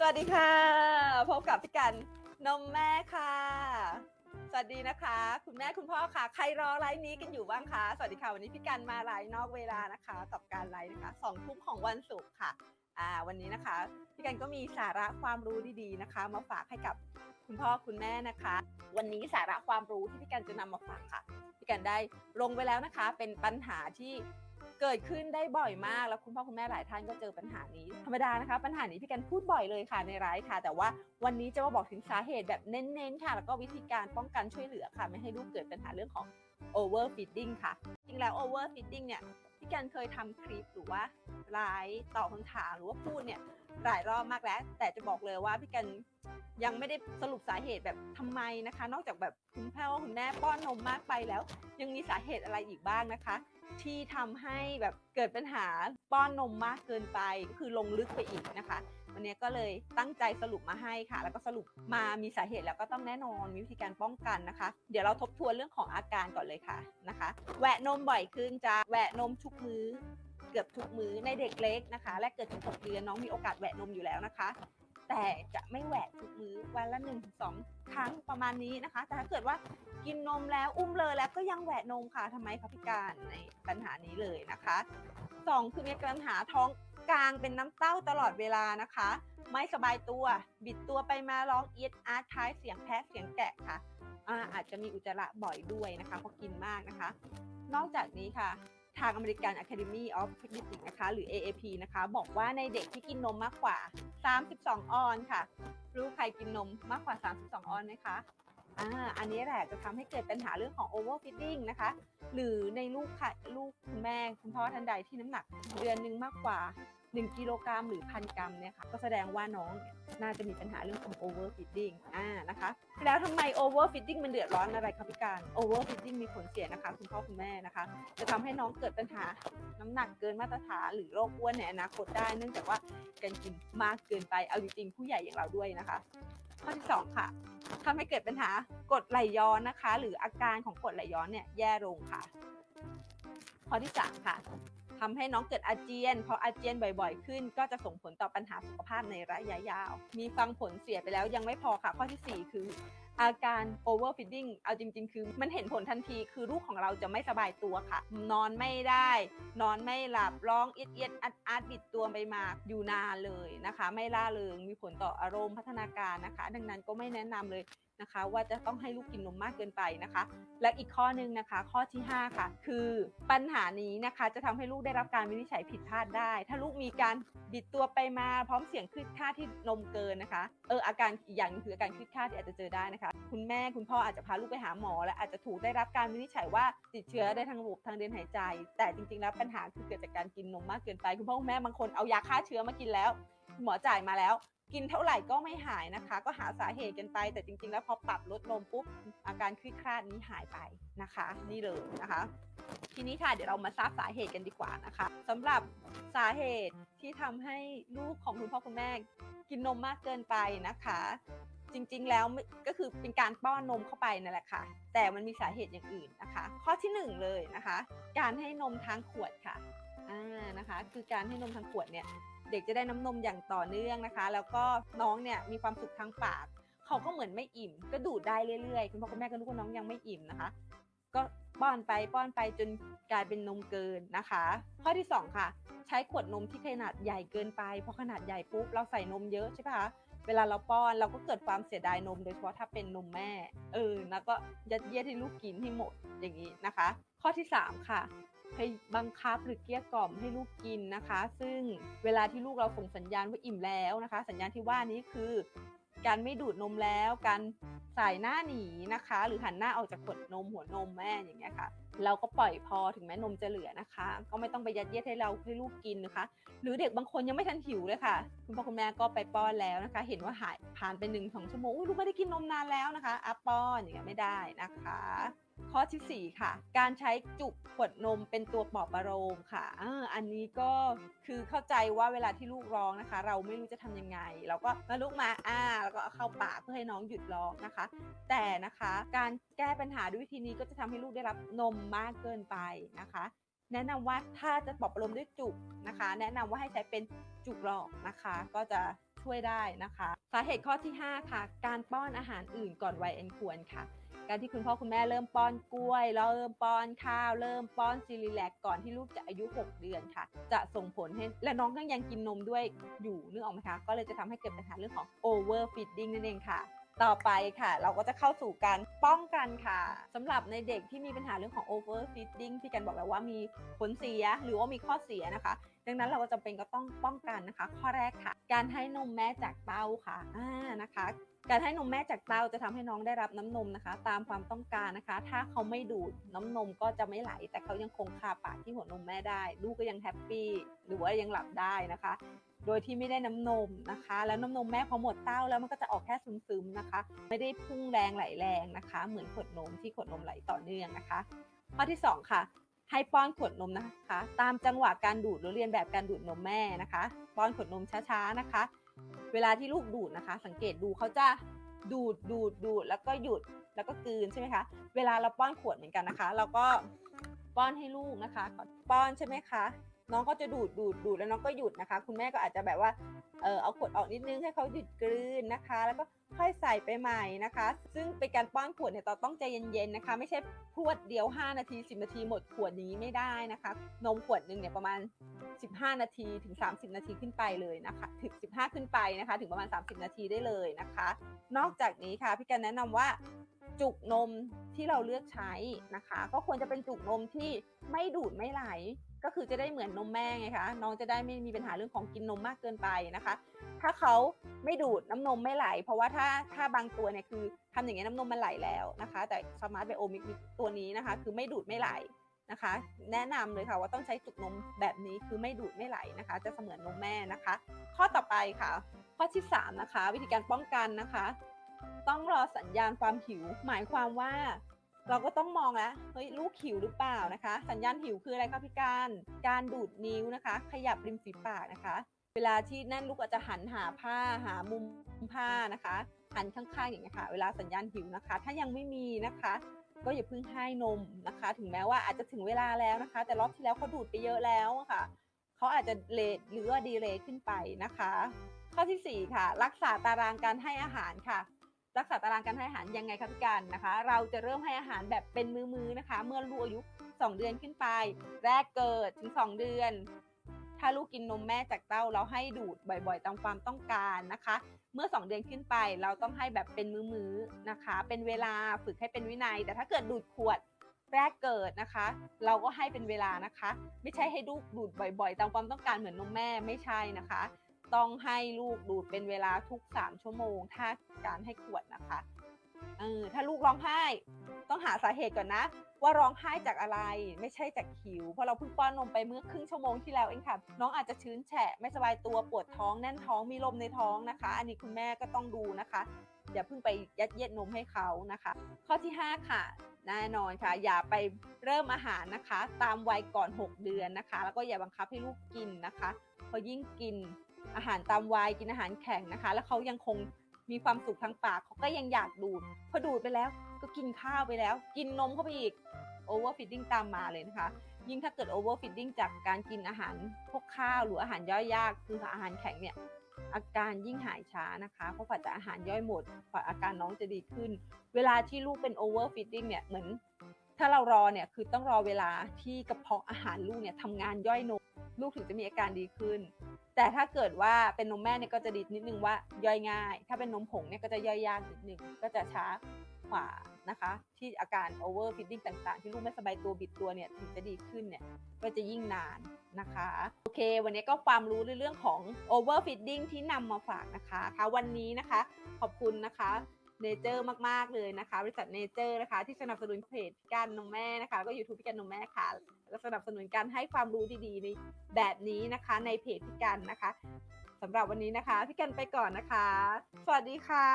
สวัสดีค่ะ พบกับพี่กันนมแม่ค่ะ สวัสดีนะคะ คุณแม่คุณพ่อค่ะ ใครรอไลฟ์นี้กันอยู่บ้างคะสวัสดีค่ะวันนี้พี่กันมาไลฟ์นอกเวลานะคะกับการไลฟ์นะคะสองทุ่มของวันศุกร์ค่ะอ่าวันนี้นะคะพี่กันก็มีสาระความรู้ดีๆนะคะ มาฝากให้กับคุณพ่อคุณแม่นะคะ วันนี้สาระความรู้ที่พี่กันจะนำมาฝากค่ะพี่กันได้ลงไปแล้วนะคะ เป็นปัญหาที่ เกิดขึ้นได้บ่อยมาก แล้วคุณพ่อคุณแม่หลายท่านก็เจอปัญหานี้ธรรมดานะคะ ปัญหานี้พี่กันพูดบ่อยเลยค่ะในไลฟ์ค่ะ แต่ว่าวันนี้จะมาบอกถึงสาเหตุแบบเน้นๆค่ะ แล้วก็วิธีการป้องกันช่วยเหลือค่ะ ไม่ให้ลูกเกิดปัญหาเรื่องของ overfeeding ค่ะ จริงแล้ว overfeeding เนี่ยพี่กันเคยทำคลิปหรือว่าไลฟ์ตอบคำถามหรือว่าพูดเนี่ยหลายรอบมากแล้ว แต่จะบอกเลยว่าพี่กันยังไม่ได้สรุปสาเหตุแบบทำไมนะคะ นอกจากแบบคุณพ่อคุณแม่ป้อนนมมากไปแล้ว ยังมีสาเหตุอะไรอีกบ้างนะคะ ที่ทำให้แบบเกิดปัญหาป้อนนมมากเกินไปก็คือลงลึกไปอีกนะคะ วันนี้ก็เลยตั้งใจสรุปมาให้ค่ะ แล้วก็สรุปมามีสาเหตุแล้วก็ต้องแน่นอนมีวิธีการป้องกันนะคะ เดี๋ยวเราทบทวนเรื่องของอาการก่อนเลยค่ะนะคะ แหวะนมบ่อยขึ้นจะแหวะนมทุกมื้อเกือบทุกมื้อในเด็กเล็กนะคะ และเกิดถึง6เดือนน้องมีโอกาสแหวะนมอยู่แล้วนะคะ แต่จะไม่แหวะทุกมื้อวันละ1นถึงสครั้งประมาณนี้นะคะ แต่ถ้าเกิดว่ากินนมแล้วอุ้มเลยแล้วก็ยังแหวะนมค่ะทำไมคะพี่การในปัญหานี้เลยนะคะสองคือมีปัญหาท้องกลางเป็นน้ำเต้าตลอดเวลานะคะ ไม่สบายตัว บิดตัวไปมาร้องเอียดอาร์ตท้ายเสียงแพะเสียงแกะค่ะอาอาจจะมีอุจจาระบ่อยด้วยนะคะเพราะกินมากนะคะ นอกจากนี้ค่ะ ทาง American Academy of Pediatrics นะคะ หรือ AAP นะคะ บอกว่าในเด็กที่กินนมมากกว่า 32 ออนค่ะ รู้ใครกินนมมากกว่า 32 ออนไหมคะอ่าอันนี้แหละจะทำให้เกิดปัญหาเรื่องของ overfitting นะคะ หรือในลูกค่ะลูกคุณแม่คุณพ่อท่านใดที่น้ำหนักเดือนหนึ่งมากกว่า 1กิโลกรัมหรือพันกรัมเนี่ยค่ะก็แสดงว่าน้องน่าจะมีปัญหาเรื่องของ overfeeding อ่านะคะแล้วทำไม overfeeding มันเดือดร้อนอะไรคะพี่การ overfeeding มีผลเสียนะคะ คุณพ่อคุณแม่นะคะ จะทำให้น้องเกิดปัญหาน้ำหนักเกินมาตรฐานหรือโรคอ้วนในอนาคตได้ เนื่องจากว่าการกินมากเกินไปเอาจริงๆผู้ใหญ่อย่างเราด้วยนะคะ ข้อที่สองค่ะทำให้เกิดปัญหากดไหลย้อนนะคะ หรืออาการของกดไหลย้อนเนี่ยแย่ลงค่ะ ข้อที่สามค่ะ ทำให้น้องเกิดอาเจียนพออาเจียนบ่อยๆ ขึ้น ก็จะส่งผลต่อปัญหาสุขภาพในระยะยาว มีฟังผลเสียไปแล้วยังไม่พอค่ะข้อที่สี่คือ อาการ overfeeding เอาจริง ๆ คือมันเห็นผลทันที คือลูกของเราจะไม่สบายตัวค่ะ นอนไม่ได้ นอนไม่หลับ ร้องเอียดเอียดอัดอัดบิดตัวไปมาอยู่นานเลยนะคะ ไม่ล่าเริง มีผลต่ออารมณ์พัฒนาการนะคะ ดังนั้นก็ไม่แนะนำเลยนะคะว่าจะต้องให้ลูกกินนมมากเกินไปนะคะ และอีกข้อหนึงนะคะ ข้อที่ 5 ค่ะ คือปัญหานี้นะคะจะทำให้ลูกได้รับการวินิจฉัยผิดพลาดได้ ถ้าลูกมีการบิดตัวไปมาพร้อมเสียงคลืดคลาที่นมเกินนะคะเอออาการอีกอย่างหนึงคืออาการคลืดคลาที่อาจจะเจอได้นะคะคุณแม่คุณพ่ออาจจะพาลูกไปหาหมอ และอาจจะถูกได้รับการวินิจฉัยว่าติดเชื้อได้ทางระบบทางเดินหายใจ แต่จริงๆแล้วปัญหาคือเกิดจากการกินนมมากเกินไป คุณพ่อคุณแม่บางคนเอายาฆ่าเชื้อมากินแล้ว หมอจ่ายมาแล้ว กินเท่าไหร่ก็ไม่หายนะคะ ก็หาสาเหตุกันไป แต่จริง ๆ แล้วพอปรับลดลงปุ๊บอาการคลืดคลาดนี้หายไปนะคะ นี่เลยนะคะทีนี้ค่ะเดี๋ยวเรามาทราบสาเหตุกันดีกว่านะคะสำหรับสาเหตุที่ทำให้ลูกของคุณพ่อคุณแม่กินนมมากเกินไปนะคะ จริงๆ แล้วก็คือเป็นการป้อนนมเข้าไปนั่นแหละค่ะ แต่มันมีสาเหตุอย่างอื่นนะคะ ข้อที่หนึ่งเลยนะคะ การให้นมทางขวดค่ะอ่านะคะ คือการให้นมทางขวดเนี่ยเด็กจะได้น้ำนมอย่างต่อเนื่องนะคะ แล้วก็น้องเนี่ยมีความสุขทางปาก เขาก็เหมือนไม่อิ่ม ก็ดูดได้เรื่อยๆ คุณพ่อคุณแม่ก็รู้ว่าน้องยังไม่อิ่มนะคะ ก็ ป้อนไปป้อนไปจนกลายเป็นนมเกินนะคะ ข้อที่สองค่ะ ใช้ขวดนมที่ขนาดใหญ่เกินไปเพราะขนาดใหญ่ปุ๊บเราใส่นมเยอะใช่ปะคะเวลาเราป้อนเราก็เกิดความเสียดายนม โดยเฉพาะถ้าเป็นนมแม่ เออแล้วก็ยัดเยียดให้ลูกกินให้หมดอย่างนี้นะคะ ข้อที่สามค่ะให้บังคับหรือเกลี้ยกล่อมให้ลูกกินนะคะ ซึ่งเวลาที่ลูกเราส่งสัญญาณว่าอิ่มแล้วนะคะ สัญญาณที่ว่านี้คือ การไม่ดูดนมแล้ว การสายหน้าหนีนะคะ หรือหันหน้าออกจากขวดนมหัวนมแม่อย่างเงี้ยค่ะ เราก็ปล่อยพอถึงแม้นมจะเหลือนะคะ ก็ไม่ต้องไปยัดเยียดให้เราให้ลูกกินนะคะ หรือเด็กบางคนยังไม่ทันหิวเลยค่ะ คุณพ่อคุณแม่ก็ไปป้อนแล้วนะคะ เห็นว่าหายผ่านไปหนึ่งสองชั่วโมงอุ้ยลูกไม่ได้กินนมนานแล้วนะคะอะป้อนอย่างเงี้ยไม่ได้นะคะ ข้อที่ 4 ค่ะ การใช้จุกขวดนมเป็นตัวปลอบประโลมค่ะออันนี้ก็คือเข้าใจว่าเวลาที่ลูกร้องนะคะ เราไม่รู้จะทำยังไง เราก็มาลูกมาอ้าแล้วก็เข้าปากเพื่อให้น้องหยุดร้องนะคะ แต่นะคะการแก้ปัญหาด้วยวิธีนี้ก็จะทำให้ลูกได้รับนมมากเกินไปนะคะแนะนำว่าถ้าจะปลอบประโลมด้วยจุกนะคะ แนะนำว่าให้ใช้เป็นจุกหลอกนะคะ ก็จะ ช่วยได้นะคะ สาเหตุข้อที่ 5 ค่ะ การป้อนอาหารอื่นก่อนวัยอันควรค่ะ การที่คุณพ่อคุณแม่เริ่มป้อนกล้วยแล้วเริ่มป้อนข้าว เริ่มป้อนซีรีแลกก่อนที่ลูกจะอายุ 6 เดือนค่ะ จะส่งผลให้และน้องก็ยังกินนมด้วยอยู่นึกออกไหมคะ ก็เลยจะทำให้เกิดปัญหาเรื่องของ over feeding นั่นเองค่ะต่อไปค่ะ เราก็จะเข้าสู่การป้องกันค่ะสำหรับในเด็กที่มีปัญหาเรื่องของ over feeding ที่กันบอกแล้วว่ามีผลเสียหรือว่ามีข้อเสียนะคะ ดังนั้นเราก็จำเป็นก็ต้องป้องกันนะคะ ข้อแรกค่ะ การให้นมแม่จากเต้าค่ะอ่านะคะการให้นมแม่จากเต้าจะทำให้น้องได้รับน้ำนมนะคะ ตามความต้องการนะคะ ถ้าเขาไม่ดูดน้ำนมก็จะไม่ไหล แต่เขายังคงคาปากที่หัวนมแม่ได้ ลูกก็ยังแฮปปี้หรือว่ายังหลับได้นะคะ โดยที่ไม่ได้น้ำนมนะคะ แล้วน้ำนมแม่พอหมดเต้าแล้วมันก็จะออกแค่ซึมๆนะคะ ไม่ได้พุ่งแรงไหลแรงนะคะ เหมือนขวดนมที่ขวดนมไหลต่อเนื่องนะคะ ข้อที่ 2 ค่ะ ให้ป้อนขวดนมนะคะ ตามจังหวะการดูดหรือเรียนแบบการดูดนมแม่นะคะ ป้อนขวดนมช้าๆนะคะ เวลาที่ลูกดูดนะคะ สังเกตดูเขาจะดูดดูดดูดแล้วก็หยุดแล้วก็กลืนใช่ไหมคะ เวลาเราป้อนขวดเหมือนกันนะคะ เราก็ป้อนให้ลูกนะคะป้อนใช่ไหมคะ น้องก็จะดูดดูดดูดแล้วน้องก็หยุดนะคะ คุณแม่ก็อาจจะแบบว่าเออเอาขวดออกนิดนึงให้เขาหยุดกลืนนะคะ แล้วก็ค่อยใส่ไปใหม่นะคะ ซึ่งเป็นการป้อนขวดเนี่ยเราต้องใจเย็นๆนะคะ ไม่ใช่พรวดเดียว 5 นาที 10 นาทีหมดขวดอย่างนี้ไม่ได้นะคะ นมขวดหนึ่งเนี่ยประมาณ 15 นาทีถึง 30 นาทีขึ้นไปเลยนะคะ ถึง 15 ขึ้นไปนะคะ ถึงประมาณ 30 นาทีได้เลยนะคะ นอกจากนี้ค่ะพี่กันแนะนำว่าจุกนมที่เราเลือกใช้นะคะ ก็ควรจะเป็นจุกนมที่ไม่ดูดไม่ไหล ก็คือจะได้เหมือนนมแม่ไงคะน้องจะได้ไม่มีปัญหาเรื่องของกินนมมากเกินไปนะคะ ถ้าเขาไม่ดูดน้ำนมไม่ไหล เพราะว่าถ้าถ้าบางตัวเนี่ยคือทำอย่างนี้ยน้ำนมมันไหลแล้วนะคะ แต่สมาร์ทไบโอมิกตัวนี้นะคะ คือไม่ดูดไม่ไหลนะคะ แนะนำเลยค่ะว่าต้องใช้จุกนมแบบนี้คือไม่ดูดไม่ไหลนะคะ จะเสมือนนมแม่นะคะ ข้อต่อไปค่ะ ข้อที่สามนะคะ วิธีการป้องกันนะคะ ต้องรอสัญญาณความหิว หมายความว่า เราก็ต้องมองแล้วเฮ้ยลูกหิวหรือเปล่านะคะ สัญญาณหิวคืออะไรคะพี่การ การดูดนิ้วนะคะ ขยับริมฝีปากนะคะ เวลาที่นั่นลูกอาจจะหันหาผ้าหามุมผ้านะคะ หันข้างๆอย่างนี้ยค่ะ เวลาสัญญาณหิวนะคะ ถ้ายังไม่มีนะคะ ก็อย่าเพิ่งให้นมนะคะ ถึงแม้ว่าอาจจะถึงเวลาแล้วนะคะ แต่รอบที่แล้วเขาดูดไปเยอะแล้วอะค่ะเขาอาจจะเลทหรือว่าดีเลย์ขึ้นไปนะคะ ข้อที่สี่ค่ะ รักษาตารางการให้อาหารค่ะ รักษาตารางการให้อาหารยังไงครับพี่กันนะคะ เราจะเริ่มให้อาหารแบบเป็นมื้อๆนะคะ เมื่อลูกอายุ 2 เดือนขึ้นไป แรกเกิดถึง 2 เดือน ถ้าลูกกินนมแม่จากเต้าเราให้ดูดบ่อยๆ ตามความต้องการนะคะ เมื่อ 2 เดือนขึ้นไป เราต้องให้แบบเป็นมื้อๆนะคะ เป็นเวลาฝึกให้เป็นวินัย แต่ถ้าเกิดดูดขวดแรกเกิดนะคะ เราก็ให้เป็นเวลานะคะ ไม่ใช่ให้ลูกดูดบ่อยๆ ตามความต้องการเหมือนนมแม่ไม่ใช่นะคะ ต้องให้ลูกดูดเป็นเวลาทุก 3 ชั่วโมง ถ้าการให้ขวดนะคะเออถ้าลูกร้องไห้ ต้องหาสาเหตุก่อนนะ ว่าร้องไห้จากอะไรไม่ใช่จากหิว เพราะเราเพิ่งป้อนนมไปเมื่อครึ่งชั่วโมงที่แล้วเองค่ะ น้องอาจจะชื้นแฉะไม่สบายตัวปวดท้องแน่นท้องมีลมในท้องนะคะ อันนี้คุณแม่ก็ต้องดูนะคะอย่าเพิ่งไปยัดเยียดนมให้เขานะคะ ข้อที่ 5 ค่ะแน่นอนค่ะ อย่าไปเริ่มอาหารนะคะ ตามวัยก่อน 6 เดือนนะคะ แล้วก็อย่าบังคับให้ลูกกินนะคะเพราะยิ่งกิน อาหารตามวัยกินอาหารแข็งนะคะ แล้วเขายังคงมีความสุขทางปากเขาก็ยังอยากดูดพอดูดไปแล้ว ก็กินข้าวไปแล้ว กินนมเข้าไปอีก overfeeding ตามมาเลยนะคะ ยิ่งถ้าเกิด overfeeding จากการกินอาหารพวกข้าวหรืออาหารย่อยยากคืออาหารแข็งเนี่ยอาการยิ่งหายช้านะคะ เพราะกว่าจะอาหารย่อยหมดกว่าอาการน้องจะดีขึ้น เวลาที่ลูกเป็น overfeeding เนี่ยเหมือน ถ้าเรารอเนี่ยคือต้องรอเวลาที่กระเพาะอาหารลูกเนี่ยทำงานย่อยนม ลูกถึงจะมีอาการดีขึ้น แต่ถ้าเกิดว่าเป็นนมแม่เนี่ยก็จะดีนิดนึงว่าย่อยง่าย ถ้าเป็นนมผงเนี่ยก็จะย่อยยากนิดนึงก็จะช้ากว่านะคะ ที่อาการ overfeeding ต่างๆ ที่ลูกไม่สบายตัวบิดตัวเนี่ยถึงจะดีขึ้นเนี่ยก็จะยิ่งนานนะคะ โอเค วันนี้ก็ความรู้ในเรื่องของ overfeeding ที่นำมาฝากนะคะคะวันนี้นะคะขอบคุณนะคะเนเจอร์มาก ๆ เลยนะคะ บริษัทเนเจอร์นะคะ ที่สนับสนุนเพจพิการนมแม่นะคะ แล้วก็ยูทูบพิการนมแม่ค่ะ สนับสนุนการให้ความรู้ดีๆในแบบนี้นะคะ ในเพจพิกันนะคะสำหรับวันนี้นะคะพี่กันไปก่อนนะคะ สวัสดีค่ะ